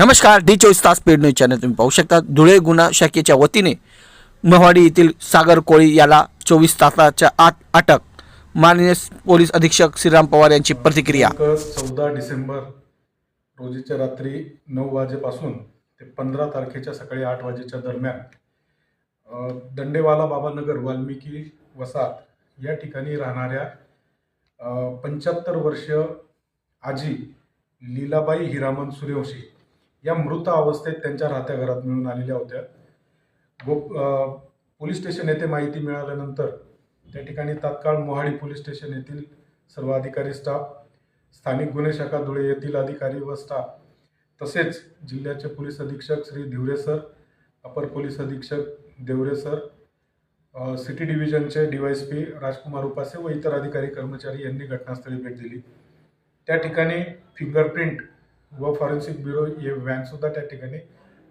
नमस्कार डी चोवीस तास पेड न्यूज चॅनल तुम्ही पाहू शकता. धुळे गुन्हा शाखेच्या वतीने महवाडी येथील सागर कोळी याला चोवीस तासाच्या आत अटक. माननीय पोलीस अधीक्षक श्रीराम पवार यांची प्रतिक्रिया. चौदा डिसेंबर रोजीच्या रात्री नऊ वाजेपासून ते पंधरा तारखेच्या सकाळी आठ वाजेच्या दरम्यान दंडेवाला बाबानगर वाल्मिकी वसाहत या ठिकाणी राहणाऱ्या पंच्याहत्तर वर्ष आजी लीलाबाई हिरामन सूर्यवंशी या मृत अवस्थेत त्यांच्या राहत्या घरात मिळून आलेल्या होत्या. गोप पोलीस स्टेशन येथे माहिती मिळाल्यानंतर त्या ठिकाणी तात्काळ मोहाडी पोलीस स्टेशन येथील सर्व अधिकारी स्टाफ स्थानिक गुन्हे शाखा धुळे येथील अधिकारी व स्टाफ तसेच जिल्ह्याचे पोलीस अधीक्षक श्री धिवरे सर अपर पोलीस अधीक्षक देवरे सर सिटी डिव्हिजनचे पी राजकुमार उपासे व इतर अधिकारी कर्मचारी यांनी घटनास्थळी भेट दिली. त्या ठिकाणी फिंगरप्रिंट व फॉरेन्सिक ब्युरो हे व्हॅनसुद्धा त्या ठिकाणी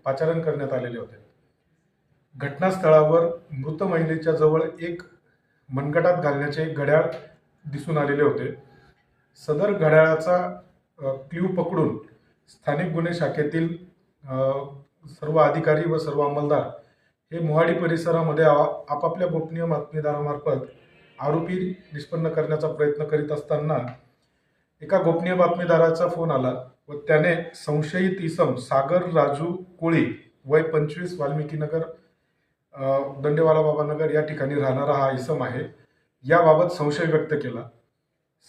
पाचारण करण्यात आलेले होते. घटनास्थळावर मृत महिलेच्या जवळ एक मनगटात घालण्याचे एक घड्याळ दिसून आलेले होते. सदर घड्याळाचा क्ल्यू पकडून स्थानिक गुन्हे शाखेतील सर्व अधिकारी व सर्व अंमलदार हे मोहाडी परिसरामध्ये आपापल्या गोपनीय बातमीदारामार्फत आरोपी निष्पन्न करण्याचा प्रयत्न करीत असताना एका गोपनीय बातमीदाराचा फोन आला व त्याने संशयित इसम सागर राजू कोळी वय पंचवीस वाल्मिकीनगर अ, दंडेवाला बाबानगर या ठिकाणी राहणारा हा इसम आहे. याबाबत संशय व्यक्त केला.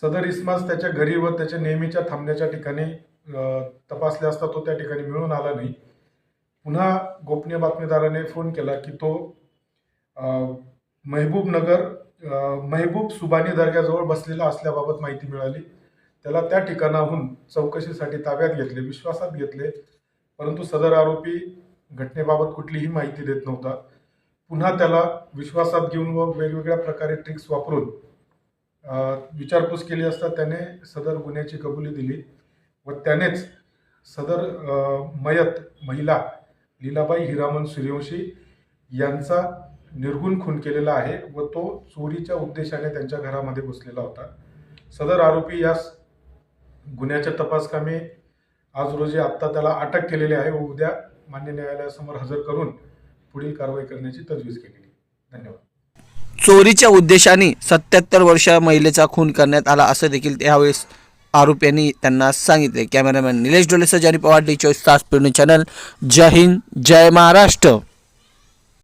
सदर इस्मास त्याच्या घरी व त्याच्या नेहमीच्या थांबण्याच्या ठिकाणी तपासले असता तो त्या ठिकाणी मिळून आला नाही. पुन्हा गोपनीय बातमीदाराने फोन केला की तो अ, महबूब नगर महबूब सुबानी दर्ग्याजवळ बसलेला असल्याबाबत माहिती मिळाली. त्याला त्या ठिकाणाहून चौकशीसाठी ताब्यात घेतले विश्वासात घेतले. परंतु सदर आरोपी घटनेबाबत कुठलीही माहिती देत नव्हता. पुन्हा त्याला विश्वासात घेऊन व वेगवेगळ्या प्रकारे ट्रिक्स वापरून विचारपूस केली असता त्याने सदर गुन्ह्याची कबुली दिली व त्यानेच सदर मयत महिला लीलाबाई हिरामन सूर्यवंशी यांचा निर्गुण खून केलेला आहे व तो चोरीच्या उद्देशाने त्यांच्या घरामध्ये घुसलेला होता. सदर आरोपी यास गुन्ह्याच्या तपासकामी आज रोजी आत्ता त्याला अटक केलेली आहे. व उद्या मान्य न्यायालयासमोर हजर करून पुढील कारवाई करण्याची तजवीज केलेली धन्यवाद. चोरीच्या उद्देशाने सत्याहत्तर वर्ष महिलेचा खून करण्यात आला असं देखील त्यावेळेस आरोपींनी त्यांना सांगितले. कॅमेरामॅन निलेश डोलेसह जानी पवार डी चोवीस तास पूर्ण चॅनल. जय हिंद जय महाराष्ट्र.